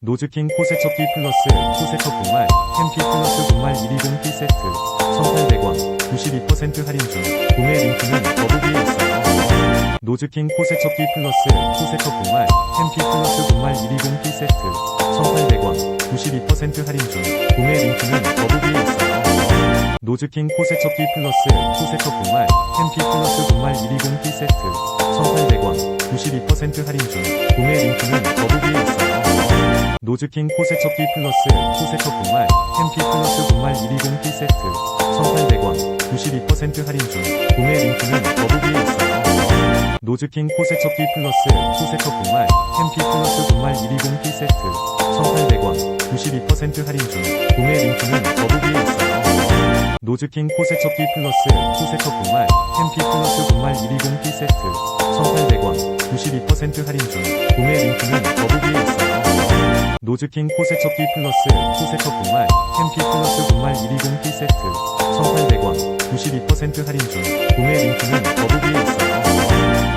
노즈킹 코세척기 플러스 코세척 분말 햄피 플러스 분말 120피 세트 1,800원 92% 할인 중 구매 링크는 더보기에 있어요. 노즈킹 코세척기 플러스 코세척 분말 햄피 플러스 분말 120피 세트 1,800원 92% 할인 중 구매 링크는 더보기에 있어요. 노즈킹 코세척기 플러스 코세척 분말 햄피 플러스 분말 120피 세트 1,800원 92% 할인 중 구매 링크는 더보기에 있어요. 노즈킹 코세척기 플러스 코세척 분말 햄피 플러스 분말 120피 세트 1,800원 92% 할인 중 구매 링크는 더보기에 있어요. 노즈킹 코세척기 플러스 코세척 분말 햄피 플러스 분말 120피 세트 1,800원 92% 할인 중 구매 링크는 더보기에 있어요. 노즈킹 코세척기 플러스 코세척 분말 햄피 플러스 분말 120피 세트 1,800원 92% 할인 중 구매 링크는 더보기에 있어요. 노즈킹 코세척기 플러스 코세척 분말 햄피 플러스 분말 120피 세트 1,800원 92% 할인 중. 구매 링크는